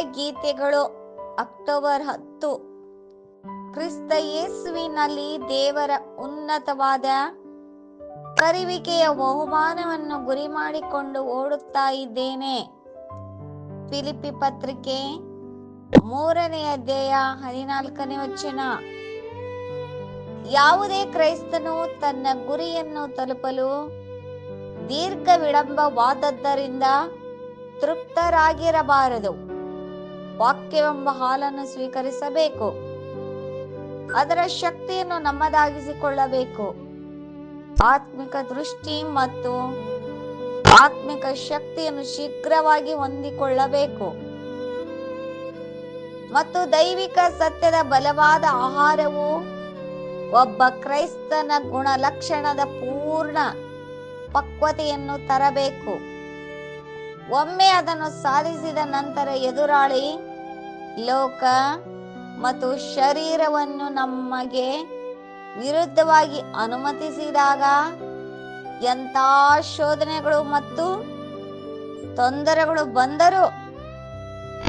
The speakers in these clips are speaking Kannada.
ಗೀತೆಗಳು ಅಕ್ಟೋಬರ್ ಹತ್ತು. ಕ್ರಿಸ್ತ ಯೇಸುವಿನಲ್ಲಿ ದೇವರ ಉನ್ನತವಾದ ಕರಿವಿಕೆಯ ಬಹುಮಾನವನ್ನು ಗುರಿ ಮಾಡಿಕೊಂಡು ಓಡುತ್ತಾ ಇದ್ದೇನೆ. ಫಿಲಿಪಿ ಪತ್ರಿಕೆ ಮೂರನೇ ಅಧ್ಯಾಯ ಹದಿನಾಲ್ಕನೇ ವಚನ. ಯಾವುದೇ ಕ್ರೈಸ್ತನು ತನ್ನ ಗುರಿಯನ್ನು ತಲುಪಲು ದೀರ್ಘ ವಿಳಂಬವಾದದ್ದರಿಂದ ತೃಪ್ತರಾಗಿರಬಾರದು ವಾಕ್ಯವೆಂಬ ಹಾಲನ್ನು ಸ್ವೀಕರಿಸಬೇಕು. ಅದರ ಶಕ್ತಿಯನ್ನು ನಮ್ಮದಾಗಿಸಿಕೊಳ್ಳಬೇಕು. ಆತ್ಮಿಕ ದೃಷ್ಟಿ ಮತ್ತು ಆತ್ಮಿಕ ಶಕ್ತಿಯನ್ನು ಶೀಘ್ರವಾಗಿ ಹೊಂದಿಕೊಳ್ಳಬೇಕು. ಮತ್ತು ದೈವಿಕ ಸತ್ಯದ ಬಲವಾದ ಆಹಾರವು ಒಬ್ಬ ಕ್ರೈಸ್ತನ ಗುಣಲಕ್ಷಣದ ಪೂರ್ಣ ಪಕ್ವತೆಯನ್ನು ತರಬೇಕು. ಒಮ್ಮೆ ಅದನ್ನು ಸಾಧಿಸಿದ ನಂತರ ಎದುರಾಳಿ ಲೋಕ ಮತ್ತು ಶರೀರವನ್ನು ನಮಗೆ ವಿರುದ್ಧವಾಗಿ ಅನುಮತಿಸಿದಾಗ ಎಂಥ ಶೋಧನೆಗಳು ಮತ್ತು ತೊಂದರೆಗಳು ಬಂದರೂ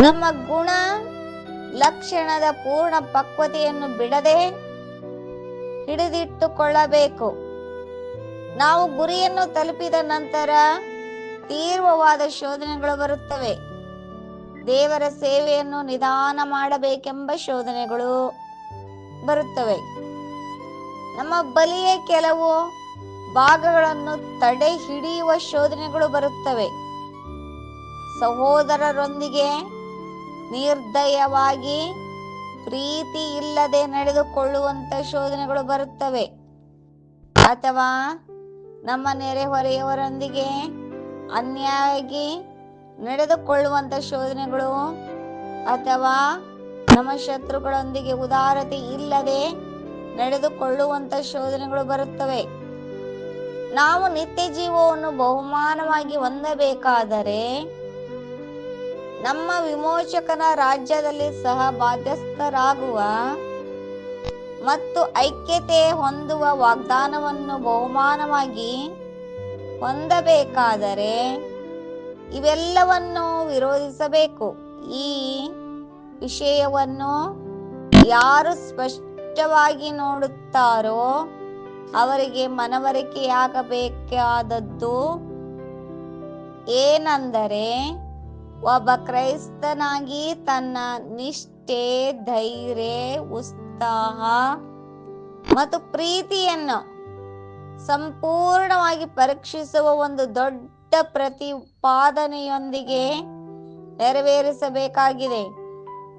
ನಮ್ಮ ಗುಣ ಲಕ್ಷಣದ ಪೂರ್ಣ ಪಕ್ವತೆಯನ್ನು ಬಿಡದೆ ಹಿಡಿದಿಟ್ಟುಕೊಳ್ಳಬೇಕು. ನಾವು ಗುರಿಯನ್ನು ತಲುಪಿದ ನಂತರ ತೀವ್ರವಾದ ಶೋಧನೆಗಳು ಬರುತ್ತವೆ. ದೇವರ ಸೇವೆಯನ್ನು ನಿಧಾನ ಮಾಡಬೇಕೆಂಬ ಶೋಧನೆಗಳು ಬರುತ್ತವೆ. ನಮ್ಮ ಬಲಿಯ ಕೆಲವು ಭಾಗಗಳನ್ನು ತಡೆ ಹಿಡಿಯುವ ಶೋಧನೆಗಳು ಬರುತ್ತವೆ. ಸಹೋದರರೊಂದಿಗೆ ನಿರ್ದಯವಾಗಿ ಪ್ರೀತಿ ಇಲ್ಲದೆ ನಡೆದುಕೊಳ್ಳುವಂತ ಶೋಧನೆಗಳು ಬರುತ್ತವೆ. ಅಥವಾ ನಮ್ಮ ನೆರೆಹೊರೆಯವರೊಂದಿಗೆ ಅನ್ಯಾಯವಾಗಿ ನಡೆದುಕೊಳ್ಳುವಂಥ ಶೋಧನೆಗಳು ಅಥವಾ ನಮ್ಮ ಶತ್ರುಗಳೊಂದಿಗೆ ಉದಾರತೆ ಇಲ್ಲದೆ ನಡೆದುಕೊಳ್ಳುವಂಥ ಶೋಧನೆಗಳು ಬರುತ್ತವೆ. ನಾವು ನಿತ್ಯ ಜೀವವನ್ನು ಬಹುಮಾನವಾಗಿ ಹೊಂದಬೇಕಾದರೆ ನಮ್ಮ ವಿಮೋಚಕನ ರಾಜ್ಯದಲ್ಲಿ ಸಹ ಬಾಧ್ಯಸ್ಥರಾಗುವ ಮತ್ತು ಐಕ್ಯತೆ ಹೊಂದುವ ವಾಗ್ದಾನವನ್ನು ಬಹುಮಾನವಾಗಿ ಹೊಂದಬೇಕಾದರೆ ಇವೆಲ್ಲವನ್ನು ವಿರೋಧಿಸಬೇಕು. ಈ ವಿಷಯವನ್ನು ಯಾರು ಸ್ಪಷ್ಟವಾಗಿ ನೋಡುತ್ತಾರೋ ಅವರಿಗೆ ಮನವರಿಕೆಯಾಗಬೇಕಾದದ್ದು ಏನೆಂದರೆ ಒಬ್ಬ ಕ್ರೈಸ್ತನಾಗಿ ತನ್ನ ನಿಷ್ಠೆ, ಧೈರ್ಯ, ಉತ್ಸಾಹ ಮತ್ತು ಪ್ರೀತಿಯನ್ನು ಸಂಪೂರ್ಣವಾಗಿ ಪರೀಕ್ಷಿಸುವ ಒಂದು ದೊಡ್ಡ ಪ್ರತಿಪಾದನೆಯೊಂದಿಗೆ ನೆರವೇರಿಸಬೇಕಾಗಿದೆ.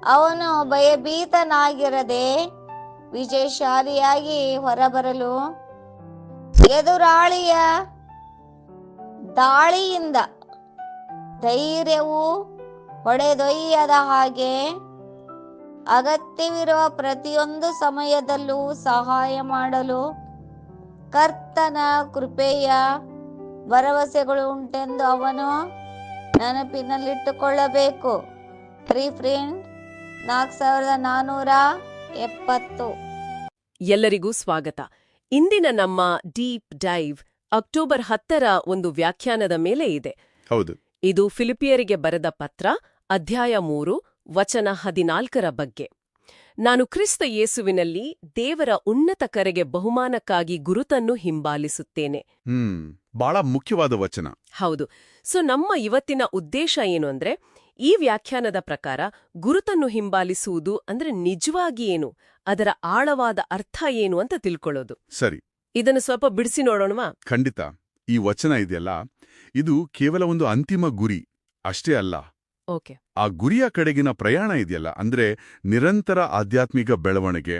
ಅವನು ಭಯಭೀತನಾಗಿರದೆ ವಿಜಯಶಾಲಿಯಾಗಿ ಹೊರಬರಲು ಎದುರಾಳಿಯ ದಾಳಿಯಿಂದ ಧೈರ್ಯವು ಹೊಡೆದೊಯ್ಯದ ಹಾಗೆ ಅಗತ್ಯವಿರುವ ಪ್ರತಿಯೊಂದು ಸಮಯದಲ್ಲೂ ಸಹಾಯ ಮಾಡಲು ಕರ್ತನ ಕೃಪೆಯ ಭರವಸೆಗಳು ಉಂಟೆಂದು ಅವನು ನೆನಪಿನಲ್ಲಿಟ್ಟುಕೊಳ್ಳಬೇಕು. ಫ್ರೆಂಡ್ ನಾಲ್ಕ್ ಸಾವಿರದ ನಾನೂರ ಎಪ್ಪತ್ತು. ಎಲ್ಲರಿಗೂ ಸ್ವಾಗತ. ಇಂದಿನ ನಮ್ಮ ಡೀಪ್ ಡೈವ್ ಅಕ್ಟೋಬರ್ ಹತ್ತರ ಒಂದು ವ್ಯಾಖ್ಯಾನದ ಮೇಲೆ ಇದೆ. ಹೌದು. ಇದು ಫಿಲಿಪಿಯರಿಗೆ ಬರೆದ ಪತ್ರ ಅಧ್ಯಾಯ ಮೂರು ವಚನ ಹದಿನಾಲ್ಕರ ಬಗ್ಗೆ. ನಾನು ಕ್ರಿಸ್ತ ಯೇಸುವಿನಲ್ಲಿ ದೇವರ ಉನ್ನತ ಕರೆಗೆ ಬಹುಮಾನಕ್ಕಾಗಿ ಗುರುತನ್ನು ಹಿಂಬಾಲಿಸುತ್ತೇನೆ. ಹ್ಮ್ ಬಹಳ ಮುಖ್ಯವಾದ ವಚನ. ಹೌದು. ಸೊ ನಮ್ಮ ಇವತ್ತಿನ ಉದ್ದೇಶ ಏನು ಅಂದ್ರೆ ಈ ವ್ಯಾಖ್ಯಾನದ ಪ್ರಕಾರ ಗುರುತನ್ನು ಹಿಂಬಾಲಿಸುವುದು ಅಂದ್ರೆ ನಿಜವಾಗಿ ಏನು ಅದರ ಆಳವಾದ ಅರ್ಥ ಏನು ಅಂತ ತಿಳ್ಕೊಳ್ಳೋದು. ಸರಿ. ಇದನ್ನು ಸ್ವಲ್ಪ ಬಿಡಿಸಿ ನೋಡೋಣವಾ? ಖಂಡಿತ. ಈ ವಚನ ಇದೆಯಲ್ಲ ಇದು ಕೇವಲ ಒಂದು ಅಂತಿಮ ಗುರಿ ಅಷ್ಟೇ ಅಲ್ಲ. ಓಕೆ. ಆ ಗುರಿಯ ಕಡೆಗಿನ ಪ್ರಯಾಣ ಇದೆಯಲ್ಲ? ಅಂದ್ರೆ ನಿರಂತರ ಆಧ್ಯಾತ್ಮಿಕ ಬೆಳವಣಿಗೆ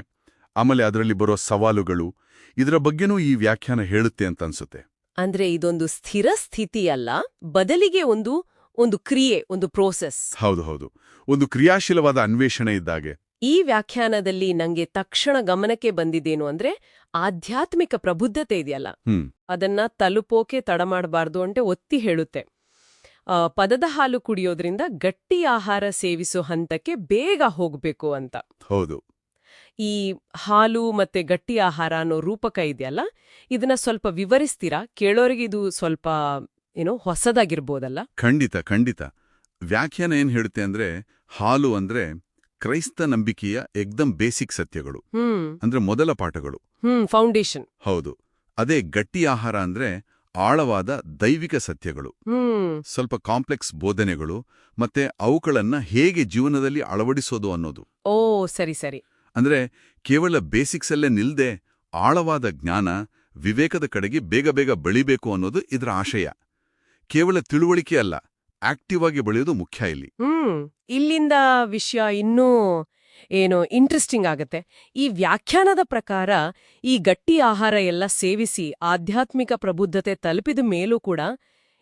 ಆಮೇಲೆ ಅದರಲ್ಲಿ ಬರೋ ಸವಾಲುಗಳು ಇದರ ಬಗ್ಗೆನೂ ಈ ವ್ಯಾಖ್ಯಾನ ಹೇಳುತ್ತೆ ಅಂತ ಅನ್ಸುತ್ತೆ. ಅಂದ್ರೆ ಇದೊಂದು ಸ್ಥಿರ ಸ್ಥಿತಿ ಅಲ್ಲ ಬದಲಿಗೆ ಒಂದು ಒಂದು ಕ್ರಿಯೆ ಒಂದು ಪ್ರೋಸೆಸ್ ಹೌದು ಹೌದು. ಒಂದು ಕ್ರಿಯಾಶೀಲವಾದ ಅನ್ವೇಷಣೆ ಇದ್ದಾಗೆ. ಈ ವ್ಯಾಖ್ಯಾನದಲ್ಲಿ ನಂಗೆ ತಕ್ಷಣ ಗಮನಕ್ಕೆ ಬಂದಿದ್ದೇನು ಅಂದ್ರೆ ಆಧ್ಯಾತ್ಮಿಕ ಪ್ರಬುದ್ಧತೆ ಇದೆಯಲ್ಲ? ಅದನ್ನ ತಲುಪೋಕೆ ತಡ ಮಾಡಬಾರ್ದು ಅಂತ ಒತ್ತಿ ಹೇಳುತ್ತೆ. ಪದದ ಹಾಲು ಕುಡಿಯೋದ್ರಿಂದ ಗಟ್ಟಿ ಆಹಾರ ಸೇವಿಸೋ ಹಂತಕ್ಕೆ ಬೇಗ ಹೋಗಬೇಕು ಅಂತ. ಹೌದು. ಈ ಹಾಲು ಮತ್ತೆ ಗಟ್ಟಿ ಆಹಾರ ಅನ್ನೋ ರೂಪಕ ಇದೆಯಲ್ಲ ಇದನ್ನ ಸ್ವಲ್ಪ ವಿವರಿಸ್ತೀರಾ? ಕೇಳೋರಿಗೆ ಇದು ಸ್ವಲ್ಪ ಏನೋ ಹೊಸದಾಗಿರ್ಬೋದಲ್ಲ? ಖಂಡಿತ ಖಂಡಿತ. ವ್ಯಾಖ್ಯಾನ ಏನ್ ಹೇಳುತ್ತೆ ಅಂದ್ರೆ ಹಾಲು ಅಂದ್ರೆ ಕ್ರೈಸ್ತ ನಂಬಿಕೆಯ ಎಕ್ದಮ್ ಬೇಸಿಕ್ ಸತ್ಯಗಳು. ಅಂದ್ರೆ ಮೊದಲ ಪಾಠಗಳು. ಫೌಂಡೇಶನ್. ಹೌದು. ಅದೇ ಗಟ್ಟಿ ಆಹಾರ ಅಂದ್ರೆ ಆಳವಾದ ದೈವಿಕ ಸತ್ಯಗಳು. ಸ್ವಲ್ಪ ಕಾಂಪ್ಲೆಕ್ಸ್ ಬೋಧನೆಗಳು ಮತ್ತೆ ಅವುಗಳನ್ನ ಹೇಗೆ ಜೀವನದಲ್ಲಿ ಅಳವಡಿಸೋದು ಅನ್ನೋದು. ಓ ಸರಿ ಸರಿ. ಅಂದ್ರೆ ಕೇವಲ ಬೇಸಿಕ್ಸ್ ಅಲ್ಲೇ ನಿಲ್ದೆ ಆಳವಾದ ಜ್ಞಾನ ವಿವೇಕದ ಕಡೆಗೆ ಬೇಗ ಬೇಗ ಬೆಳಿಬೇಕು ಅನ್ನೋದು ಇದರ ಆಶಯ. ಕೇವಲ ತಿಳುವಳಿಕೆ ಅಲ್ಲ ಆಕ್ಟಿವ್ ಆಗಿ ಬೆಳೆಯೋದು ಮುಖ್ಯ ಇಲ್ಲಿ. ಇಲ್ಲಿಂದ ವಿಷಯ ಇನ್ನೂ ಏನು ಇಂಟ್ರೆಸ್ಟಿಂಗ್ ಆಗುತ್ತೆ. ಈ ವ್ಯಾಖ್ಯಾನದ ಪ್ರಕಾರ ಈ ಗಟ್ಟಿ ಆಹಾರ ಎಲ್ಲ ಸೇವಿಸಿ ಆಧ್ಯಾತ್ಮಿಕ ಪ್ರಬುದ್ಧತೆ ತಲುಪಿದ ಮೇಲೂ ಕೂಡ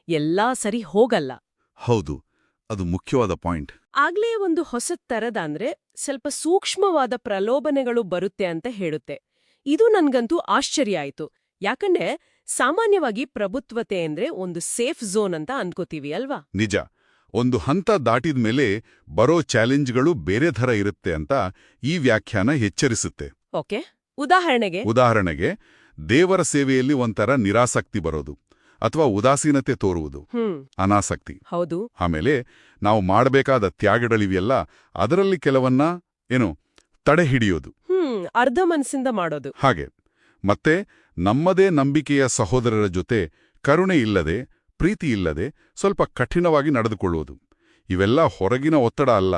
ಎಲ್ಲ ಸರಿ ಹೋಗಲ್ಲ. ಹೌದು ಅದು ಮುಖ್ಯವಾದ ಪಾಯಿಂಟ್. ಆಗ್ಲೇ ಒಂದು ಹೊಸ ತರದ ಅಂದ್ರೆ ಸ್ವಲ್ಪ ಸೂಕ್ಷ್ಮವಾದ ಪ್ರಲೋಭನೆಗಳು ಬರುತ್ತೆ ಅಂತ ಹೇಳುತ್ತೆ. ಇದು ನನ್ಗಂತೂ ಆಶ್ಚರ್ಯ ಆಯ್ತು. ಯಾಕಂದ್ರೆ ಸಾಮಾನ್ಯವಾಗಿ ಪ್ರಭುತ್ವತೆ ಅಂದ್ರೆ ಒಂದು ಸೇಫ್ ಝೋನ್ ಅಂತ ಅನ್ಕೋತೀವಿ ಅಲ್ವಾ? ನಿಜ. ಒಂದು ಹಂತ ದಾಟಿದ ಮೇಲೆ ಬರೋ ಚಾಲೆಂಜ್ಗಳು ಬೇರೆ ಥರ ಇರುತ್ತೆ ಅಂತ ಈ ವ್ಯಾಖ್ಯಾನ ಎಚ್ಚರಿಸುತ್ತೆ. ಓಕೆ ಉದಾಹರಣೆಗೆ? ಉದಾಹರಣೆಗೆ ದೇವರ ಸೇವೆಯಲ್ಲಿ ಒಂಥರ ನಿರಾಸಕ್ತಿ ಬರೋದು ಅಥವಾ ಉದಾಸೀನತೆ ತೋರುವುದು ಅನಾಸಕ್ತಿ. ಹೌದು. ಆಮೇಲೆ ನಾವು ಮಾಡಬೇಕಾದ ತ್ಯಾಗಗಳಿವೆಯಲ್ಲ ಅದರಲ್ಲಿ ಕೆಲವನ್ನ ಏನು ತಡೆ ಹಿಡಿಯೋದು ಅರ್ಧ ಮನಸ್ಸಿಂದ ಮಾಡೋದು. ಹಾಗೆ ಮತ್ತೆ ನಮ್ಮದೇ ನಂಬಿಕೆಯ ಸಹೋದರರ ಜೊತೆ ಕರುಣೆ ಇಲ್ಲದೆ ಪ್ರೀತಿ ಇಲ್ಲದೆ ಸ್ವಲ್ಪ ಕಠಿಣವಾಗಿ ನಡೆದುಕೊಳ್ಳುವುದು. ಇವೆಲ್ಲ ಹೊರಗಿನ ಒತ್ತಡ ಅಲ್ಲ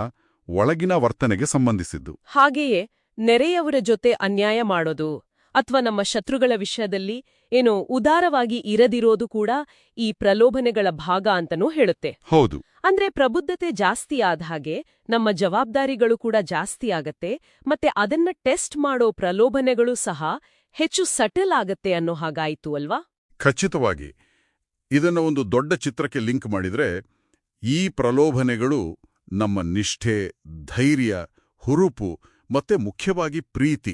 ಒಳಗಿನ ವರ್ತನೆಗೆ ಸಂಬಂಧಿಸಿದ್ದು. ಹಾಗೆಯೇ ನೆರೆಯವರ ಜೊತೆ ಅನ್ಯಾಯ ಮಾಡೋದು ಅಥವಾ ನಮ್ಮ ಶತ್ರುಗಳ ವಿಷಯದಲ್ಲಿ ಏನೋ ಉದಾರವಾಗಿ ಇರದಿರೋದು ಕೂಡ ಈ ಪ್ರಲೋಭನೆಗಳ ಭಾಗ ಅಂತನೂ ಹೇಳುತ್ತೆ. ಹೌದು. ಅಂದ್ರೆ ಪ್ರಬುದ್ಧತೆ ಜಾಸ್ತಿ ಆದ ಹಾಗೆ ನಮ್ಮ ಜವಾಬ್ದಾರಿಗಳು ಕೂಡ ಜಾಸ್ತಿ ಆಗತ್ತೆ ಮತ್ತೆ ಅದನ್ನ ಟೆಸ್ಟ್ ಮಾಡೋ ಪ್ರಲೋಭನೆಗಳು ಸಹ ಹೆಚ್ಚು ಸಟಲ್ ಆಗತ್ತೆ ಅನ್ನೋ ಹಾಗಾಯಿತು ಅಲ್ವಾ? ಖಚಿತವಾಗಿ ಇದನ್ನ ಒಂದು ದೊಡ್ಡ ಚಿತ್ರಕ್ಕೆ ಲಿಂಕ್ ಮಾಡಿದ್ರೆ ಈ ಪ್ರಲೋಭನೆಗಳು ನಮ್ಮ ನಿಷ್ಠೆ ಧೈರ್ಯ ಹುರುಪು ಮತ್ತೆ ಮುಖ್ಯವಾಗಿ ಪ್ರೀತಿ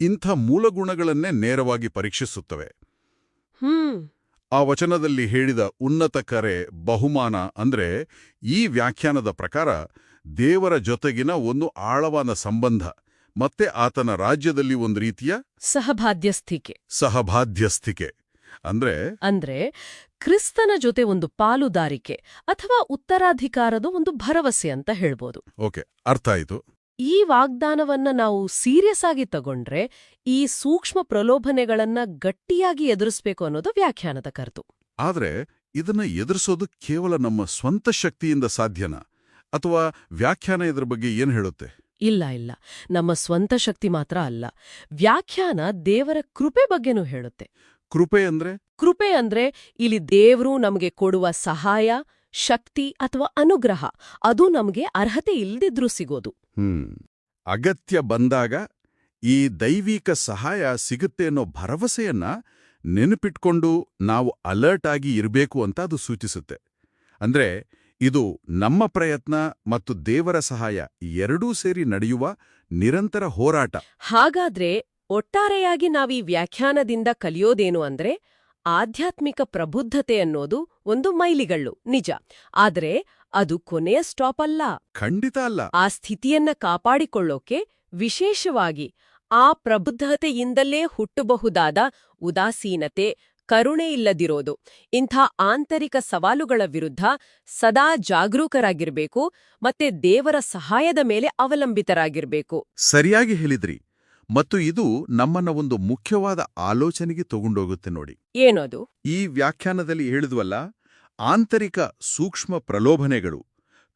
ಇಂಥ ಮೂಲಗುಣಗಳನ್ನೇ ನೇರವಾಗಿ ಪರೀಕ್ಷಿಸುತ್ತವೆ. ಆ ವಚನದಲ್ಲಿ ಹೇಳಿದ ಉನ್ನತ ಕರೆ ಬಹುಮಾನ ಅಂದ್ರೆ ಈ ವ್ಯಾಖ್ಯಾನದ ಪ್ರಕಾರ ದೇವರ ಜೊತೆಗಿನ ಒಂದು ಆಳವಾದ ಸಂಬಂಧ ಮತ್ತೆ ಆತನ ರಾಜ್ಯದಲ್ಲಿ ಒಂದು ರೀತಿಯ ಸಹಭಾಧ್ಯಸ್ಥಿಕೆ ಸಹಬಾಧ್ಯಸ್ಥಿಕೆ ಅಂದ್ರೆ? ಅಂದ್ರೆ ಕ್ರಿಸ್ತನ ಜೊತೆ ಒಂದು ಪಾಲುದಾರಿಕೆ ಅಥವಾ ಉತ್ತರಾಧಿಕಾರದ ಒಂದು ಭರವಸೆ ಅಂತ ಹೇಳ್ಬೋದು. ಓಕೆ ಅರ್ಥ ಆಯ್ತು. ಈ ವಾಗ್ದಾನವನ್ನ ನಾವು ಸೀರಿಯಸ್ ಆಗಿ ತಗೊಂಡ್ರೆ ಈ ಸೂಕ್ಷ್ಮ ಪ್ರಲೋಭನೆಗಳನ್ನ ಗಟ್ಟಿಯಾಗಿ ಎದುರಿಸ್ಬೇಕು ಅನ್ನೋದು ವ್ಯಾಖ್ಯಾನದ ಕರ್ತು. ಆದ್ರೆ ಇದನ್ನ ಎದುರಿಸೋದು ಕೇವಲ ನಮ್ಮ ಸ್ವಂತ ಶಕ್ತಿಯಿಂದ ಸಾಧ್ಯನಾ? ಅಥವಾ ವ್ಯಾಖ್ಯಾನ ಇದ್ರ ಬಗ್ಗೆ ಏನ್ ಹೇಳುತ್ತೆ? ಇಲ್ಲ ಇಲ್ಲ. ನಮ್ಮ ಸ್ವಂತ ಶಕ್ತಿ ಮಾತ್ರ ಅಲ್ಲ. ವ್ಯಾಖ್ಯಾನ ದೇವರ ಕೃಪೆ ಬಗ್ಗೆನೂ ಹೇಳುತ್ತೆ. ಕೃಪೆ ಅಂದ್ರೆ? ಕೃಪೆ ಅಂದ್ರೆ ಇಲ್ಲಿ ದೇವ್ರು ನಮಗೆ ಕೊಡುವ ಸಹಾಯ ಶಕ್ತಿ ಅಥವಾ ಅನುಗ್ರಹ. ಅದು ನಮಗೆ ಅರ್ಹತೆ ಇಲ್ದಿದ್ರೂ ಸಿಗೋದು. ಹ್ಮ್. ಅಗತ್ಯ ಬಂದಾಗ ಈ ದೈವಿಕ ಸಹಾಯ ಸಿಗುತ್ತೆ ಅನ್ನೋ ಭರವಸೆಯನ್ನ ನೆನಪಿಟ್ಕೊಂಡು ನಾವು ಅಲರ್ಟ್ ಆಗಿ ಇರಬೇಕು ಅಂತ ಅದು ಸೂಚಿಸುತ್ತೆ. ಅಂದ್ರೆ ಇದು ನಮ್ಮ ಪ್ರಯತ್ನ ಮತ್ತು ದೇವರ ಸಹಾಯ ಎರಡೂ ಸೇರಿ ನಡೆಯುವ ನಿರಂತರ ಹೋರಾಟ. ಹಾಗಾದ್ರೆ ಒಟ್ಟಾರೆಯಾಗಿ ನಾವೀ ವ್ಯಾಖ್ಯಾನದಿಂದ ಕಲಿಯೋದೇನು ಅಂದ್ರೆ ಆಧ್ಯಾತ್ಮಿಕ ಪ್ರಬುದ್ಧತೆ ಅನ್ನೋದು ಒಂದು ಮೈಲಿಗಳ್ಳು ನಿಜ. ಆದ್ರೆ ಅದು ಕೊನೆಯ ಸ್ಟಾಪ್ ಅಲ್ಲ ಖಂಡಿತ ಅಲ್ಲ. ಆ ಸ್ಥಿತಿಯನ್ನ ಕಾಪಾಡಿಕೊಳ್ಳೋಕೆ ವಿಶೇಷವಾಗಿ ಆ ಪ್ರಬುದ್ಧತೆಯಿಂದಲೇ ಹುಟ್ಟಬಹುದಾದ ಉದಾಸೀನತೆ ಕರುಣೆ ಇಲ್ಲದಿರೋದು ಇಂಥ ಆಂತರಿಕ ಸವಾಲುಗಳ ವಿರುದ್ಧ ಸದಾ ಜಾಗರೂಕರಾಗಿರ್ಬೇಕು ಮತ್ತೆ ದೇವರ ಸಹಾಯದ ಮೇಲೆ ಅವಲಂಬಿತರಾಗಿರ್ಬೇಕು. ಸರಿಯಾಗಿ ಹೇಳಿದ್ರಿ. ಮತ್ತು ಇದು ನಮ್ಮನ್ನ ಒಂದು ಮುಖ್ಯವಾದ ಆಲೋಚನೆಗೆ ತಗೊಂಡೋಗುತ್ತೆ ನೋಡಿ. ಏನದು? ಈ ವ್ಯಾಖ್ಯಾನದಲ್ಲಿ ಹೇಳಿದ್ವಲ್ಲ ಆಂತರಿಕ ಸೂಕ್ಷ್ಮ ಪ್ರಲೋಭನೆಗಳು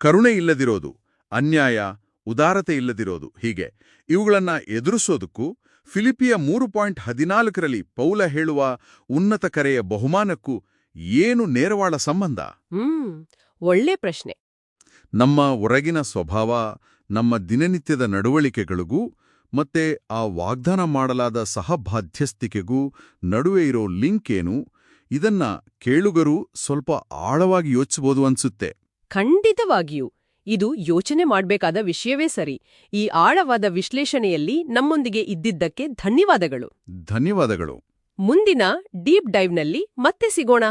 ಕರುಣೆ ಇಲ್ಲದಿರೋದು ಅನ್ಯಾಯ ಉದಾರತೆ ಇಲ್ಲದಿರೋದು ಹೀಗೆ. ಇವುಗಳನ್ನ ಎದುರಿಸೋದಕ್ಕೂ ಫಿಲಿಪಿಯ ಮೂರು ಪಾಯಿಂಟ್ ಹದಿನಾಲ್ಕರಲ್ಲಿ ಪೌಲ ಹೇಳುವ ಉನ್ನತ ಕರೆಯ ಬಹುಮಾನಕ್ಕೂ ಏನು ನೇರವಾಳ ಸಂಬಂಧ? ಒಳ್ಳೆ ಪ್ರಶ್ನೆ. ನಮ್ಮ ಹೊರಗಿನ ಸ್ವಭಾವ ನಮ್ಮ ದಿನನಿತ್ಯದ ನಡವಳಿಕೆಗಳಿಗೂ ಮತ್ತೆ ಆ ವಾಗ್ದಾನ ಮಾಡಲಾದ ಸಹಬಾಧ್ಯಸ್ಥಿಕೆಗೂ ನಡುವೆ ಇರೋ ಲಿಂಕ್ ಏನು? ಇದನ್ನ ಕೇಳುಗರು ಸ್ವಲ್ಪ ಆಳವಾಗಿ ಯೋಚಿಸಬಹುದು ಅನ್ಸುತ್ತೆ. ಖಂಡಿತವಾಗಿಯೂ. ಇದು ಯೋಚನೆ ಮಾಡಬೇಕಾದ ವಿಷಯವೇ ಸರಿ. ಈ ಆಳವಾದ ವಿಶ್ಲೇಷಣೆಯಲ್ಲಿ ನಮ್ಮೊಂದಿಗೆ ಇದ್ದಿದ್ದಕ್ಕೆ ಧನ್ಯವಾದಗಳು. ಧನ್ಯವಾದಗಳು. ಮುಂದಿನ ಡೀಪ್ ಡೈವ್ನಲ್ಲಿ ಮತ್ತೆ ಸಿಗೋಣ.